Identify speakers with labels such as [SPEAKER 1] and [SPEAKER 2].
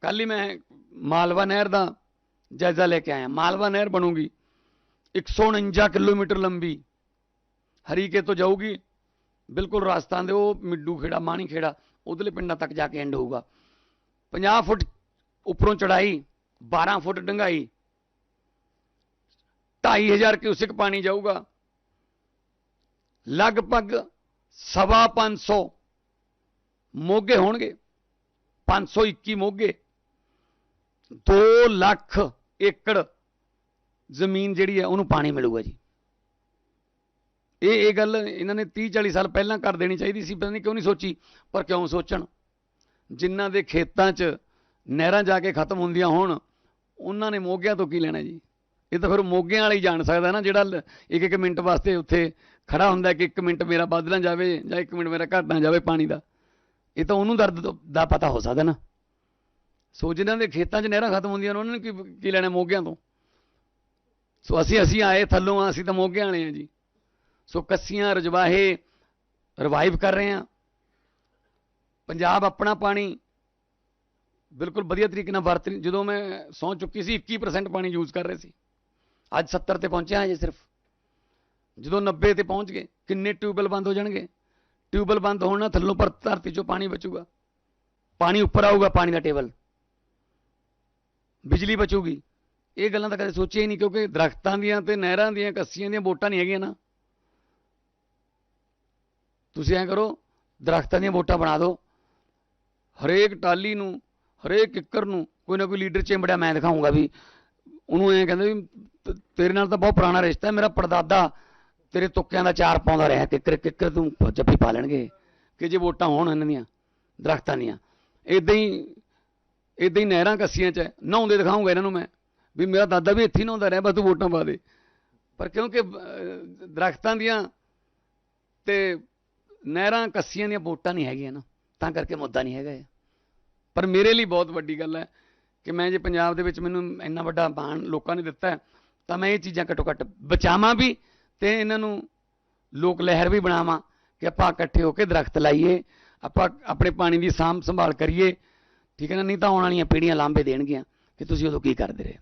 [SPEAKER 1] ਕੱਲ ਹੀ ਮੈਂ ਮਾਲਵਾ ਨਹਿਰ ਦਾ ਜਾਇਜ਼ਾ ਲੈ ਕੇ ਆਇਆ। ਮਾਲਵਾ ਨਹਿਰ ਬਣੂਗੀ। 149 ਕਿਲੋਮੀਟਰ ਲੰਬੀ। ਹਰੀਕੇ ਤੋਂ ਜਾਊਗੀ। ਬਿਲਕੁਲ ਰਾਜਸਥਾਨ ਦੇ ਉਹ ਮਿੱਡੂ ਖੇੜਾ, ਮਾਣੀ ਖੇੜਾ, ਉਧਰਲੇ ਪਿੰਡਾਂ ਤੱਕ ਜਾ ਕੇ ਐਂਡ ਹੋਊਗਾ। 50 ਫੁੱਟ ਉੱਪਰੋਂ ਚੜਾਈ 12 ਫੁੱਟ ਡੰਗਾਈ 2500 ਕਿਊਸਿਕ ਪਾਣੀ ਜਾਊਗਾ। ਲਗਭਗ ਸਵਾ 500 ਮੋਗੇ ਹੋਣਗੇ। 521 ਮੋਗੇ। 2 ਲੱਖ ਏਕੜ ਜ਼ਮੀਨ ਜਿਹੜੀ ਹੈ, ਉਹਨੂੰ ਪਾਣੀ ਮਿਲੂਗਾ ਜੀ। ਇਹ ਇਹ ਗੱਲ ਇਹਨਾਂ ਨੇ 30 40 ਸਾਲ ਪਹਿਲਾਂ ਕਰ ਦੇਣੀ ਚਾਹੀਦੀ ਸੀ, ਪਤਾ ਨਹੀਂ ਕਿਉਂ ਨਹੀਂ ਸੋਚੀ, ਪਰ ਕਿਉਂ ਸੋਚਣ? ਜਿਨ੍ਹਾਂ ਦੇ ਖੇਤਾਂ 'ਚ ਨਹਿਰਾਂ ਜਾ ਕੇ ਖਤਮ ਹੁੰਦੀਆਂ ਹੋਣ, ਉਹਨਾਂ ਨੇ ਮੋਗਿਆਂ ਤੋਂ ਕੀ ਲੈਣਾ ਜੀ? ਇਹ ਤਾਂ ਫਿਰ ਮੋਗਿਆਂ ਵਾਲਾ ਹੀ ਜਾਣ ਸਕਦਾ ਨਾ, ਜਿਹੜਾ ਇੱਕ ਇੱਕ ਮਿੰਟ ਵਾਸਤੇ ਉੱਥੇ ਖੜਾ ਹੁੰਦਾ ਕਿ ਇੱਕ ਮਿੰਟ ਮੇਰਾ ਵੱਧ ਨਾ ਜਾਵੇ ਜਾਂ ਇੱਕ ਮਿੰਟ ਮੇਰਾ ਘਟ ਨਾ ਜਾਵੇ ਪਾਣੀ ਦਾ। ਇਹ ਤਾਂ ਉਹਨੂੰ ਦਰਦ ਦਾ ਪਤਾ ਹੋ ਸਕਦਾ ਨਾ। ਸੋ ਜਿਨ੍ਹਾਂ ਦੇ ਖੇਤਾਂ 'ਚ ਨਹਿਰਾਂ ਖਤਮ ਹੁੰਦੀਆਂ ਨੇ, ਉਹਨਾਂ ਨੇ ਕੀ ਕੀ ਲੈਣਾ ਮੋਗਿਆਂ ਤੋਂ? ਸੋ ਅਸੀਂ ਅਸੀਂ ਆਏ ਥੱਲੋਂ ਆ, ਅਸੀਂ ਤਾਂ ਮੋਗੇ ਵਾਲੇ ਆ ਜੀ। ਸੋ ਕੱਸੀਆਂ, ਰਜਵਾਹੇ ਰਿਵਾਈਵ ਕਰ ਰਹੇ ਆ। ਪੰਜਾਬ ਆਪਣਾ ਪਾਣੀ ਬਿਲਕੁਲ ਵਧੀਆ ਤਰੀਕੇ ਨਾਲ ਵਰਤ ਜਦੋਂ ਮੈਂ ਸੌਂ ਚੁੱਕੀ ਸੀ 21% ਪਾਣੀ ਯੂਜ਼ ਕਰ ਰਹੇ ਸੀ। ਅੱਜ 70 ਤੇ ਪਹੁੰਚਿਆ ਹਜੇ ਸਿਰਫ। ਜਦੋਂ 90 ਤੇ ਪਹੁੰਚ ਗਏ, ਕਿੰਨੇ ਟਿਊਬਵੈਲ ਬੰਦ ਹੋ ਜਾਣਗੇ? ਟਿਊਬਵੈਲ ਬੰਦ ਹੋਣ ਨਾਲ ਥੱਲੋਂ ਪਰ ਧਰਤੀ 'ਚੋਂ ਪਾਣੀ ਬਚੂਗਾ। ਪਾਣੀ ਉੱਪਰ ਆਊਗਾ, ਪਾਣੀ ਦਾ ਟੇਬਲ। ਬਿਜਲੀ ਬਚੂਗੀ। ਇਹ ਗੱਲਾਂ ਤਾਂ ਕਦੇ ਸੋਚਿਆ ਹੀ ਨਹੀਂ, ਕਿਉਂਕਿ ਦਰਖਤਾਂ ਦੀਆਂ ਤੇ ਨਹਿਰਾਂ ਦੀਆਂ, ਕੱਸੀਆਂ ਦੀਆਂ ਵੋਟਾਂ ਨਹੀਂ ਹੈਗੀਆਂ ਨਾ। ਤੁਸੀਂ ਐਂ ਕਰੋ, ਦਰਖਤਾਂ ਦੀਆਂ ਵੋਟਾਂ ਬਣਾ ਦਿਓ। ਹਰੇਕ ਟਾਲੀ ਨੂੰ, ਹਰੇਕ ਕਿੱਕਰ ਨੂੰ ਕੋਈ ਨਾ ਕੋਈ ਲੀਡਰ ਚਿੰਬੜਿਆ, ਮੈਂ ਦਿਖਾਉਂਗਾ ਵੀ ਉਹਨੂੰ ਐਂ ਕਹਿੰਦੇ ਵੀ ਤੇਰੇ ਨਾਲ ਤਾਂ ਬਹੁਤ ਪੁਰਾਣਾ ਰਿਸ਼ਤਾ ਹੈ, ਮੇਰਾ ਪੜਦਾਦਾ ਤੇਰੇ ਤੁੱਕਿਆਂ ਦਾ ਚਾਰ ਪਾਉਂਦਾ ਰਿਹਾ, ਕਿੱਕਰ ਕਿੱਕਰ ਤੂੰ ਜੱਫੀ ਪਾ ਲੈਣਗੇ ਕਿ ਜੇ ਵੋਟਾਂ ਹੋਣ ਇਹਨਾਂ ਦੀਆਂ, ਦਰਖਤਾਂ ਦੀਆਂ। ਇਦਾਂ ਹੀ ਇਦਾਂ ਹੀ ਨਹਿਰਾਂ ਕੱਸੀਆਂ ਚ ਨਹਾਉਂਦੇ ਦਿਖਾਉਂਗਾ ਇਹਨਾਂ ਨੂੰ ਮੈਂ। ਵੀ ਮੇਰਾ ਦਾਦਾ ਵੀ ਇੱਥੇ ਨਹਾਉਂਦਾ ਰਿਹਾ ਬਸ ਤੂੰ ਵੋਟਾਂ ਪਾ ਦੇ। ਪਰ ਕਿਉਂਕਿ ਅਹ, ਦਰਖਤਾਂ ਦੀਆਂ ਤੇ ਨਹਿਰਾਂ ਕੱਸੀਆਂ ਦੀਆਂ ਵੋਟਾਂ ਨਹੀਂ ਹੈਗੀਆਂ ਨਾ ਤਾਂ ਕਰਕੇ ਮੁੱਦਾ ਨਹੀਂ ਹੈਗਾ ਇਹ। ਪਰ ਮੇਰੇ ਲਈ ਬਹੁਤ ਵੱਡੀ ਗੱਲ ਹੈ ਕਿ ਮੈਂ ਜੇ ਪੰਜਾਬ ਦੇ ਵਿੱਚ ਮੈਨੂੰ ਇੰਨਾ ਵੱਡਾ ਮਾਣ ਲੋਕਾਂ ਨੇ ਦਿੱਤਾ ਤਾਂ ਮੈਂ ਇਹ ਚੀਜ਼ਾਂ ਘੱਟੋ ਘੱਟ ਬਚਾਵਾਂ ਵੀ ਤੇ ਇਹਨਾਂ ਨੂੰ ਲੋਕ ਲਹਿਰ ਵੀ ਬਣਾਵਾਂ ਕਿ ਆਪਾਂ ਇਕੱਠੇ ਹੋ ਕੇ ਦਰਖਤ ਲਾਈਏ ਆਪਾਂ ਆਪਣੇ ਪਾਣੀ ਦੀ ਸਾਂਭ ਸੰਭਾਲ ਕਰੀਏ ਠੀਕ ਹੈ ਨਾ? ਨਹੀਂ ਤਾਂ ਆਉਣ ਵਾਲੀਆਂ ਪੀੜ੍ਹੀਆਂ ਲਾਂਭੇ ਦੇਣਗੀਆਂ ਕਿ ਤੁਸੀਂ ਉਦੋਂ ਕੀ ਕਰਦੇ ਰਹੇ?